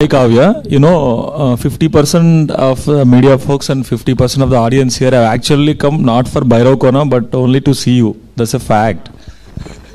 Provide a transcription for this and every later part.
Hey Kavya, you know, uh, 50% of the media folks and 50% of the audience here have actually come not for Bhairav Kona but only to see you. That's a fact.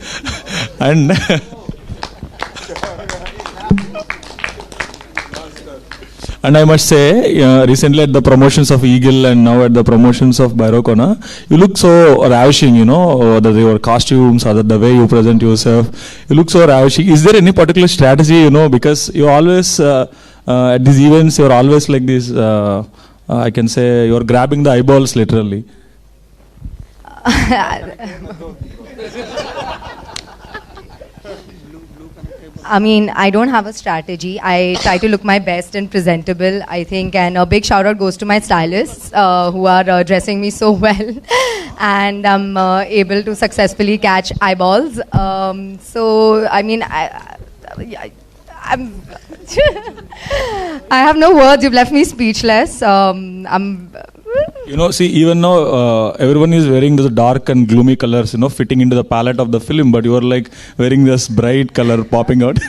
and and I must say, uh, recently at the promotions of Eagle and now at the promotions of Bhairav you look so ravishing, you know, whether your costumes or the way you present yourself, you look so ravishing. Is there any particular strategy, you know, because you always, uh, uh, at these events, you're always like this, uh, uh, I can say, you're grabbing the eyeballs literally. I mean, I don't have a strategy. I try to look my best and presentable, I think. And a big shout out goes to my stylists uh, who are uh, dressing me so well. and I'm uh, able to successfully catch eyeballs. Um, so, I mean, I, I, I'm. I have no words. You've left me speechless. Um, I'm. You know, see, even now, uh, everyone is wearing those dark and gloomy colors, you know, fitting into the palette of the film, but you are like wearing this bright color popping out.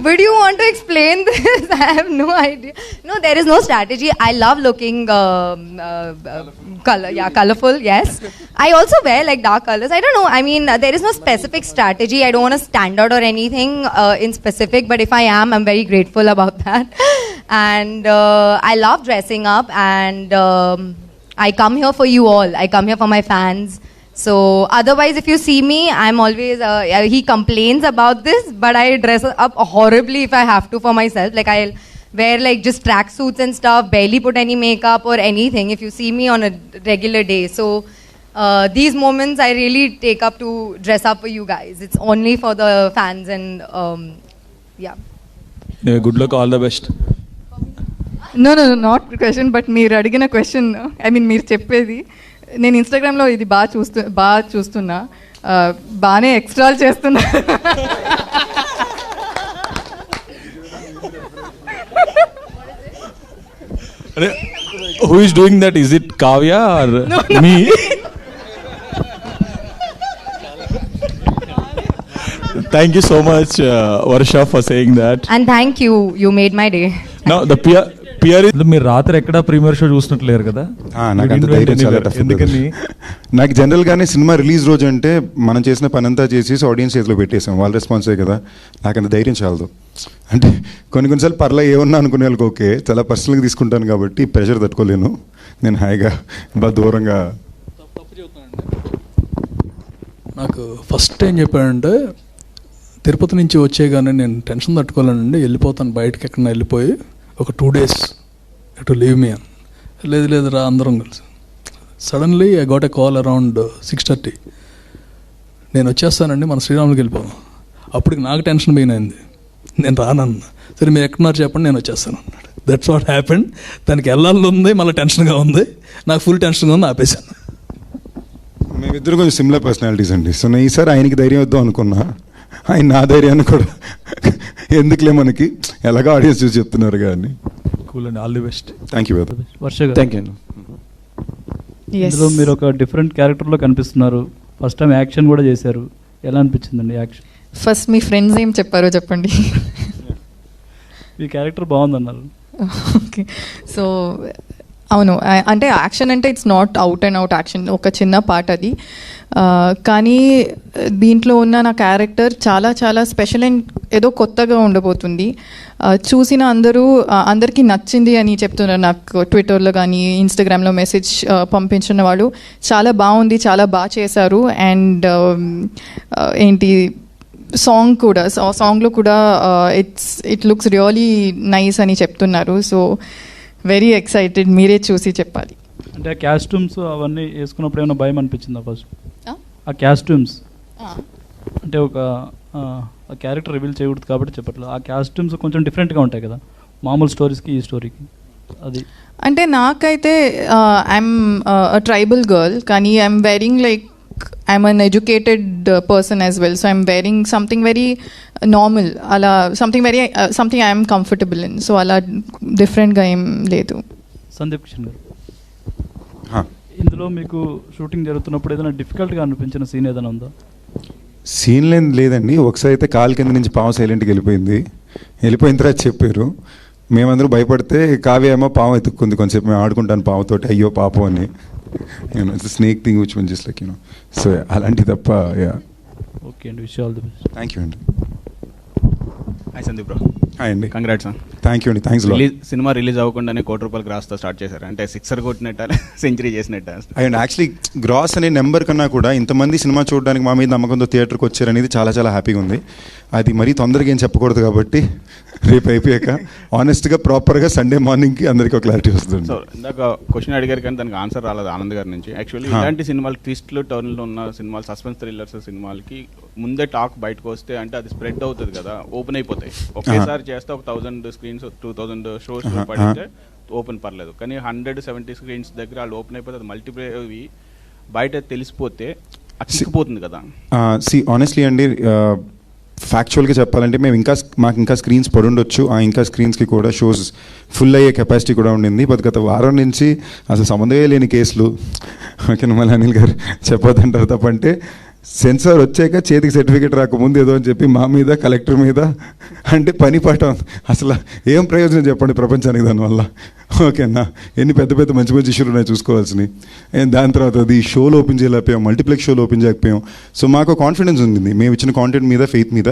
Would you want to explain this? I have no idea. No, there is no strategy. I love looking um, uh, uh, color, yeah, colorful. Yes, I also wear like dark colors. I don't know. I mean, uh, there is no specific strategy. I don't want to stand out or anything uh, in specific. But if I am, I'm very grateful about that. And uh, I love dressing up. And um, I come here for you all. I come here for my fans. So otherwise, if you see me, I'm always. Uh, he complains about this, but I dress up horribly if I have to for myself. Like I'll wear like just track suits and stuff, barely put any makeup or anything. If you see me on a regular day, so uh, these moments I really take up to dress up for you guys. It's only for the fans and um, yeah. Yeah, good luck, all the best. No no not question but మీరు అడిగిన question I mean మీరు చెప్పేది నేను ఇన్స్టాగ్రామ్లో ఇది బాగా చూస్తూ బాగా చూస్తున్నా బాగానే ఎక్స్ట్రాల్ చేస్తున్నా Who is doing that? Is it Kavya or me? Thank you so much, uh, Varsha, for saying that. And thank you. You made my day. Now, the peer. Peer మీరు రాత్రి ఎక్కడ ప్రీమియర్ షో చూసినట్లేరు కదా? ఆ, నాకు అంత ధైర్యం చాలా tough ఎందుకని? నాకు జనరల్గానే సినిమా రిలీజ్ రోజు అంటే మనం చేసిన పని అంతా చేసేసి ఆడియన్స్ చేతిలో పెట్టేసాం. వాళ్ళ రెస్పాన్సే కదా? నాకు అంత ధైర్యం చాలదు. అంటే కొన్ని కొన్నిసార్లు పర్లే ఏమన్నా అనుకునే వాళ్ళకి ఓకే. చాలా పర్సనల్గా తీసుకుంటాను కాబట్టి ప్రెషర్ తట్టుకోలేను. నేను హాయిగా బాగా దూరంగా నాకు ఫస్ట్ ఏం చెప్పాడంటే తిరుపతి నుంచి వచ్చే కానీ నేను టెన్షన్ తట్టుకోలేనండి. వెళ్ళిపోతాను బయటకి ఎక్కడన్నా వెళ్ళిపోయి. ఒక two days to leave me అని లేదు లేదు రా అందరం కలిసి. Suddenly I got a call around six thirty నేను వచ్చేస్తానండి మన శ్రీరాములకి వెళ్ళిపోను అప్పటికి నాకు టెన్షన్ పోయినైంది నేను రానన్నా. సరే మీరు ఎక్కడున్నారు చెప్పండి నేను వచ్చేస్తాను అన్నాడు. దట్స్ వాట్ హ్యాపెండ్ దానికి వెళ్ళాలి ఉంది మళ్ళీ టెన్షన్గా ఉంది. నాకు ఫుల్ టెన్షన్గా ఉంది ఆపేశాను. మేమిద్దరు కొంచెం సిమిలర్ పర్సనాలిటీస్ అండి. సో నేను ఈసారి ఆయనకి ధైర్యం వద్దాం అనుకున్నా. ఆయన నా ధైర్యాన్ని కూడా ఎందుకులే మనకి? ఎలాగో ఆడియన్స్ చూసి చెప్తున్నారు కానీ కూల్ అండి all the best thank you Varsha thank you ఇందులో మీరు ఒక డిఫరెంట్ క్యారెక్టర్లో కనిపిస్తున్నారు. ఫస్ట్ టైం యాక్షన్ కూడా చేశారు. ఎలా అనిపించిందండి యాక్షన్ ఫస్ట్ మీ ఫ్రెండ్స్ ఏం చెప్పారో చెప్పండి. మీ క్యారెక్టర్ బాగుందన్నారు. ఓకే సో అవును. అంటే యాక్షన్ అంటే it's not out and out action ఒక చిన్న పార్ట్ అది. కానీ దీంట్లో ఉన్న నా క్యారెక్టర్ చాలా చాలా స్పెషల్ అండ్ ఏదో కొత్తగా ఉండబోతుంది. చూసిన అందరూ అందరికీ నచ్చింది అని చెప్తున్నారు నాకు ట్విట్టర్లో కానీ ఇన్స్టాగ్రామ్లో మెసేజ్ పంపించిన వాళ్ళు. చాలా బాగుంది చాలా బాగా చేశారు. అండ్ ఏంటి సాంగ్ కూడా సా సాంగ్లో కూడా it's it looks really nice అని చెప్తున్నారు. సో వెరీ ఎక్సైటెడ్ మీరే చూసి చెప్పాలి. అంటే ఆ క్యాస్ట్యూమ్స్ అవన్నీ వేసుకున్నప్పుడు ఏమైనా భయం అనిపించిందా ఫస్ట్ ఆ? క్యాస్ట్యూమ్స్ అంటే ఒక క్యారెక్టర్ రివీల్ చేయకూడదు కాబట్టి చెప్పట్లేదు. ఆ క్యాస్ట్యూమ్స్ కొంచెం డిఫరెంట్గా ఉంటాయి కదా. మామూలు స్టోరీస్కి ఈ స్టోరీకి అది. అంటే నాకైతే ఐఎమ్ ట్రైబల్ గర్ల్ కానీ I'm wearing like I'm uneducated person as well so I'm wearing something very normal అలా something very something I'm comfortable in so అలా డిఫరెంట్గా ఏం లేదు. సందీప్ కిషన్ గారు. ఇందులో మీకు షూటింగ్ జరుగుతున్నప్పుడు ఏదైనా డిఫికల్ట్గా అనిపించిన సీన్ ఏదైనా ఉందా? సీన్ లేని లేదండి. ఒకసారి అయితే కాలు కింద నుంచి పాము సైలెంట్కి వెళ్ళిపోయింది. వెళ్ళిపోయిన తర్వాత చెప్పారు. మేమందరూ భయపడితే కావ్య ఏమో పాము ఎత్తుక్కుంది కొంచెంసేపు. మేము ఆడుకుంటాను పాముతోటి. అయ్యో పాపం అని. You know it's snake thing which one just like you know so అలాంటి తప్ప యా ఓకే అండి. Wish all the best thank you అండి. హాయ్ సందీప్ బ్రో అండి కంగ్రాట్స్ థ్యాంక్ యూ అండి థ్యాంక్స్ రిలీజ్ సినిమా రిలీజ్ అవ్వకుండానే కోటి రూపాయలు గ్రాస్తో స్టార్ట్ చేశారు. అంటే సిక్సర్ కొట్టినట్ట సెంచరీ చేసినట్ట. అండ్ యాక్చువల్లీ గ్రాస్ అనే నెంబర్ కన్నా కూడా ఇంతమంది సినిమా చూడడానికి మా మీద నమ్మకంతో థియేటర్కి వచ్చారనేది చాలా చాలా హ్యాపీగా ఉంది. అది మరీ తొందరగా ఏం చెప్పకూడదు కాబట్టి రేపు అయిపోయాక ఆనెస్ట్గా ప్రాపర్గా సండే మార్నింగ్కి అందరికీ ఒక క్లారిటీ వస్తుంది. సో ఇందాక క్వశ్చన్ అడిగారు కానీ దానికి ఆన్సర్ రాలేదు ఆనంద్ గారి నుంచి. యాక్చువల్లీ. ఇలాంటి సినిమాలు ట్విస్ట్లు టర్న్లు ఉన్న సినిమాలు సస్పెన్స్ థ్రిల్లర్స్ సినిమాలకి ముందే టాక్ బయటకు వస్తే అంటే అది స్ప్రెడ్ అవుతుంది కదా ఓపెన్ అయిపోతాయి. ఒకేసారి చేస్తే ఒక thousand screens two thousand shows పడితే ఓపెన్ పర్లేదు. కానీ హండ్రెడ్ సెవెంటీ స్క్రీన్స్ దగ్గర వాళ్ళు ఓపెన్ అయిపోతే అది మల్టీప్లే అవి బయట తెలిసిపోతే అతికిపోతుంది కదా. సి ఆనెస్ట్లీ అండి ఫ్యాక్చువల్గా చెప్పాలంటే మేము ఇంకా మాకు ఇంకా స్క్రీన్స్ పడుండొచ్చు ఆ ఇంకా స్క్రీన్స్కి కూడా షోస్ ఫుల్ అయ్యే కెపాసిటీ కూడా ఉండింది. బట్ గత వారం నుంచి అసలు సంబంధమే లేని కేసులు. ఓకే మళ్ళీ అనిల్ గారు చెప్పొద్దంటారు తప్పంటే సెన్సార్ వచ్చాక చేతికి సర్టిఫికేట్ రాకముందు ఏదో అని చెప్పి మా మీద కలెక్టర్ మీద అంటే పని పాట అసలు ఏం ప్రయోజనం చెప్పండి ప్రపంచానికి దానివల్ల? ఓకేనా? ఎన్ని పెద్ద పెద్ద మంచి మంచి ఇష్యూలు ఉన్నాయి చూసుకోవాల్సినవి. దాని తర్వాత అది షోలు ఓపెన్ చేయలేకపోయాం మల్టీప్లెక్స్ షోలు ఓపెన్ చేయకపోయాం. సో మాకు కాన్ఫిడెన్స్ ఉంది మేము ఇచ్చిన కాంటెంట్ మీద ఫెయిత్ మీద.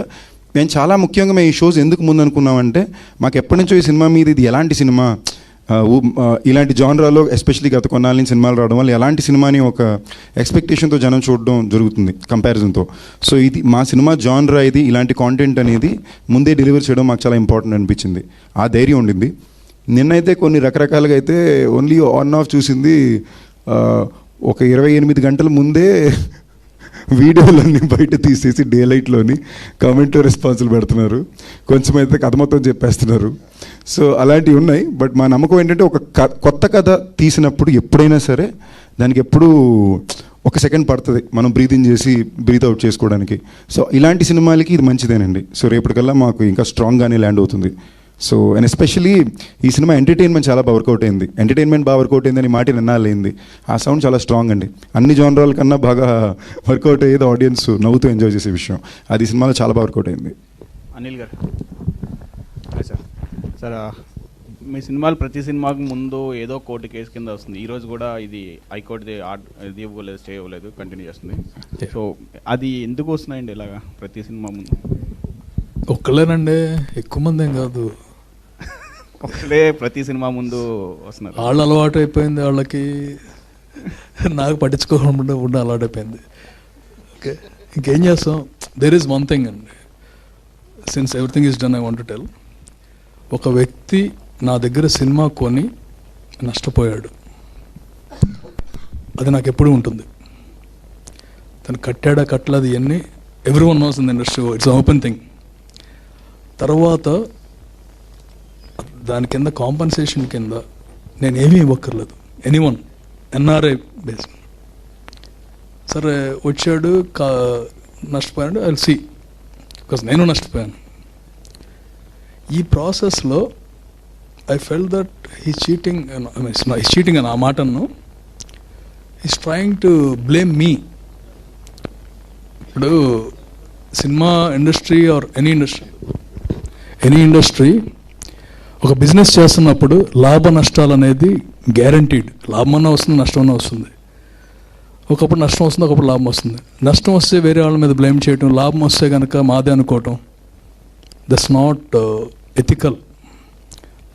మేము చాలా ముఖ్యంగా మేము ఈ షోస్ ఎందుకు ముందు అనుకున్నామంటే మాకు ఎప్పటి నుంచో ఈ సినిమా మీద ఇది ఎలాంటి సినిమా? ఇలాంటి జానరాలో ఎస్పెషలీ గత కొన్నాళ్ళ నుంచి సినిమాలు రావడం వల్ల ఎలాంటి సినిమాని ఒక ఎక్స్పెక్టేషన్తో జనం చూడడం జరుగుతుంది కంపారిజన్తో. సో ఇది మా సినిమా జానరా ఇది ఇలాంటి కాంటెంట్ అనేది ముందే డెలివర్ చేయడం మాకు చాలా ఇంపార్టెంట్ అనిపించింది. ఆ ధైర్యం ఉండింది. నిన్నైతే కొన్ని రకరకాలుగా అయితే ఓన్లీ ఆన్ ఆఫ్ చూసింది ఒక ఇరవై ఎనిమిది గంటల ముందే వీడియోలన్నీ బయట తీసేసి డే లైట్లోని కామెంట్ రెస్పాన్సులు పెడుతున్నారు. కొంచెం అయితే కథ మొత్తం చెప్పేస్తున్నారు. సో అలాంటివి ఉన్నాయి. బట్ మా నమ్మకం ఏంటంటే ఒక కొత్త కథ తీసినప్పుడు ఎప్పుడైనా సరే దానికి ఎప్పుడూ ఒక సెకండ్ పడుతుంది మనం బ్రీతింగ్ చేసి బ్రీత్ అవుట్ చేసుకోవడానికి. సో ఇలాంటి సినిమాలకి ఇది మంచిదేనండి. సో రేపటికల్లా మాకు ఇంకా స్ట్రాంగ్గానే ల్యాండ్ అవుతుంది. సో అండ్ ఎస్పెషలీ ఈ సినిమా ఎంటర్టైన్మెంట్ చాలా బాగా వర్కౌట్ అయింది. ఎంటర్టైన్మెంట్ బాగా వర్కౌట్ అయిందని మాట నిన్నాళ్ళైంది ఆ సౌండ్ చాలా స్ట్రాంగ్ అండి. అన్ని జానరాల కన్నా బాగా వర్కౌట్ అయ్యేది ఆడియన్స్ నవ్వుతూ ఎంజాయ్ చేసే విషయం. అది సినిమాలో చాలా బాగా వర్కౌట్ అయింది. అనిల్ గారు. సార్ మీ సినిమాలు ప్రతి సినిమాకి ముందు ఏదో కోర్టు కేసు కింద వస్తుంది. ఈ రోజు కూడా ఇది హైకోర్టుది ఆర్డ్- ఇది ఇవ్వలేదు స్టే ఇవ్వలేదు కంటిన్యూ చేస్తుంది. సో అది ఎందుకు వస్తున్నాయండి ఇలాగా ప్రతి సినిమా ముందు? ఒక్కలేనండి ఎక్కువ మంది ఏం కాదు. ఒకటే ప్రతి సినిమా ముందు వస్తున్నారు. వాళ్ళు అలవాటు అయిపోయింది వాళ్ళకి. నాకు పట్టించుకోకుండా ఉండే అలవాటు అయిపోయింది. ఓకే ఇంకేం చేస్తాం? దెర్ ఈజ్ వన్ థింగ్ అండి. Since everything is done I want tell ఒక వ్యక్తి నా దగ్గర సినిమా కొని నష్టపోయాడు. అది నాకు ఎప్పుడు ఉంటుంది. తను కట్టాడా కట్టలేదు ఇవన్నీ every one knows in industry it's open thing తర్వాత దాని కింద కాంపన్సేషన్ కింద నేను ఏమీ ఇవ్వక్కర్లేదు. ఎనీవన్ ఎన్ఆర్ఐ బేస్ సరే వచ్చాడు కా నష్టపోయాడు ఐ సి బికాస్ నేను నష్టపోయాను. ఈ ప్రాసెస్లో I fell that he cheating he cheating అని ఆ మాటను is trying to blame me ఇప్పుడు cinema industry or any industry any industry ఒక బిజినెస్ చేస్తున్నప్పుడు లాభ నష్టాలు అనేది గ్యారంటీడ్ లాభమన్నా వస్తుంది నష్టమన్నా వస్తుంది. ఒకప్పుడు నష్టం వస్తుంది ఒకప్పుడు లాభం వస్తుంది. నష్టం వస్తే వేరే వాళ్ళ మీద బ్లేమ్ చేయటం లాభం వస్తే కనుక మాదే అనుకోవటం. That's not uh, ethical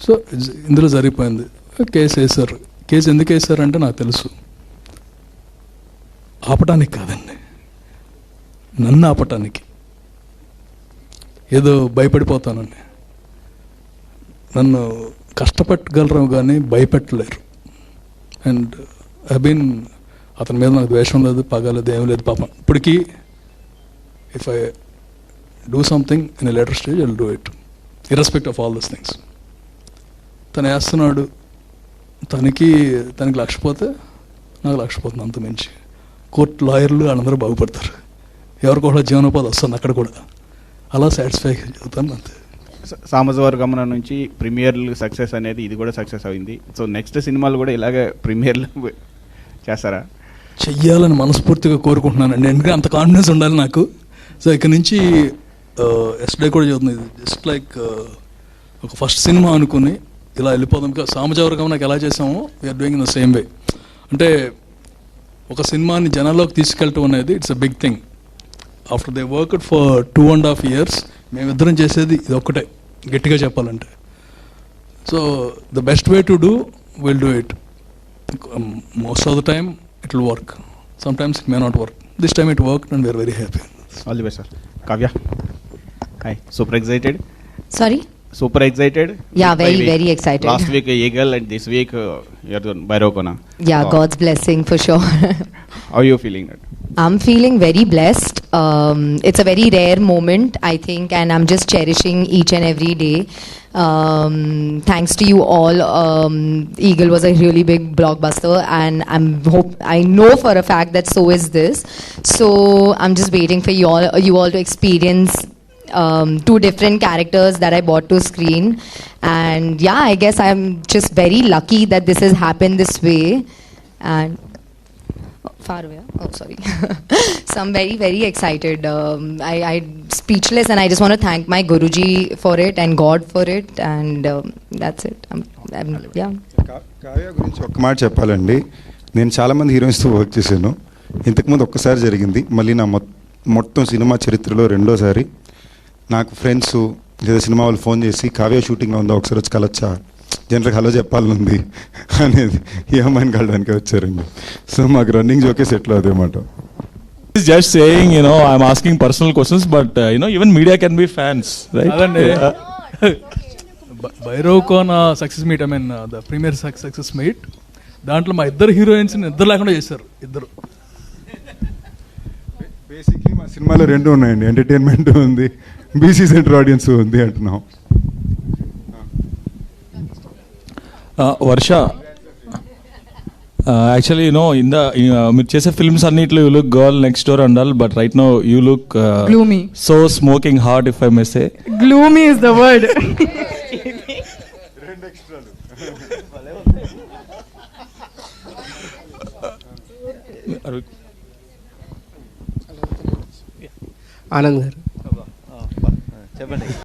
so ఇందులో జరిగిపోయింది. కేసు వేశారు. కేసు ఎందుకు వేశారంటే నాకు తెలుసు. ఆపటానికి కాదండి. నన్ను ఆపటానికి. ఏదో భయపడిపోతానండి. నన్ను కష్టపెట్టగలరు కానీ భయపెట్టలేరు. అండ్ ఐ బీన్ అతని మీద నాకు ద్వేషం లేదు పగ లేదు ఏం లేదు పాపం. ఇప్పటికీ if I do something in a later stage I'll do it irrespective of all this things తను వేస్తున్నాడు. తనకి తనకి లక్ష పోతే నాకు లక్ష పోతుంది అంత మించి. కోర్టు లాయర్లు వాళ్ళందరూ బాగుపడతారు. ఎవరికొకటి జీవనోపాధి వస్తుంది అక్కడ కూడా. అలా సాటిస్ఫై అవుతాను అంతే. స- సామజవర్గమన నుంచి ప్రీమియర్లు సక్సెస్ అనేది ఇది కూడా సక్సెస్ అయింది. సో నెక్స్ట్ సినిమాలు కూడా ఇలాగే ప్రీమియర్లు చేస్తారా? చెయ్యాలని మనస్ఫూర్తిగా కోరుకుంటున్నానండి. ఎందుకంటే అంత కాన్ఫిడెన్స్ ఉండాలి నాకు. సో ఇక్కడ నుంచి Uh, ఎస్డే కూడా చదువుతుంది జస్ట్ లైక్ ఒక ఫస్ట్ సినిమా అనుకుని ఇలా వెళ్ళిపోదాం. ఇంకా సామజవర్గం నాకు ఎలా చేసామో we're doing in the same way అంటే ఒక సినిమాని జనాల్లోకి తీసుకెళ్ళటం అనేది it's a big thing after they worked for two and half years మేమిద్దరం చేసేది ఇది ఒక్కటే గట్టిగా చెప్పాలంటే. So the best way to do will do it most of the time it will work some times it may not work this time it work and we're very happy all the best sir Kavya Hi, super excited. Sorry? Super excited. Yeah, very, week. very excited. Last week, Eagle, and this week, uh, you're doing Bairokona. Yeah, uh, God's blessing for sure. how are you feeling? That? I'm feeling very blessed. Um, it's a very rare moment, I think, and I'm just cherishing each and every day. Um, thanks to you all, um, Eagle was a really big blockbuster, and I'm hope I know for a fact that so is this. So I'm just waiting for you all, you all to experience um, two different characters that I brought to screen, and yeah, I guess I'm just very lucky that this has happened this way, and Oh, far away. Oh, sorry. so I'm very, very excited. Um, I, I'm speechless, and I just want to thank my Guruji for it and God for it, and um, that's it. I'm, I'm, yeah. కా- కావ్య గురించి ఒక్క మాట చెప్పాలండి నేను చాలామంది హీరోయిన్స్తో work చేశాను ఇంతకుముందు ఒక్కసారి జరిగింది మళ్ళీ నా మొత్తం సినిమా చరిత్రలో రెండోసారి నాకు ఫ్రెండ్స్ లేదా సినిమా వాళ్ళు ఫోన్ చేసి కావ్య షూటింగ్ ఉందా? ఒకసారి వచ్చి కలొచ్చా? జనరల్గా హలో చెప్పాలని ఉంది అనేది అమ్మాయిని కలడానికి వచ్చారండి. సో మాకు రన్నింగ్ జోకే సెటిల్ అదేమాట He's just saying, you know, I'm asking personal questions, but uh, you know, even media can be fans, right? అదండి. Yeah. Bhairavakona success meet I mean the premiere success meet దాంట్లో మా ఇద్దరు heroines ఇద్దరు లేకుండా చేశారు ఇద్దరు. మా సినిమాలో రెండు ఉన్నాయండి ఎంటర్టైన్మెంట్ ఉంది బీసీ సెంటర్ ఆడియన్స్ ఉంది అంటున్నాం Varsha actually you know in the మీరు చేసే ఫిల్మ్స్ అన్నిట్లో you look girl next door Andal but right no you look Gloomy. So smoking heart if I mess Gloomy is the word. Anand గారు చెప్పండి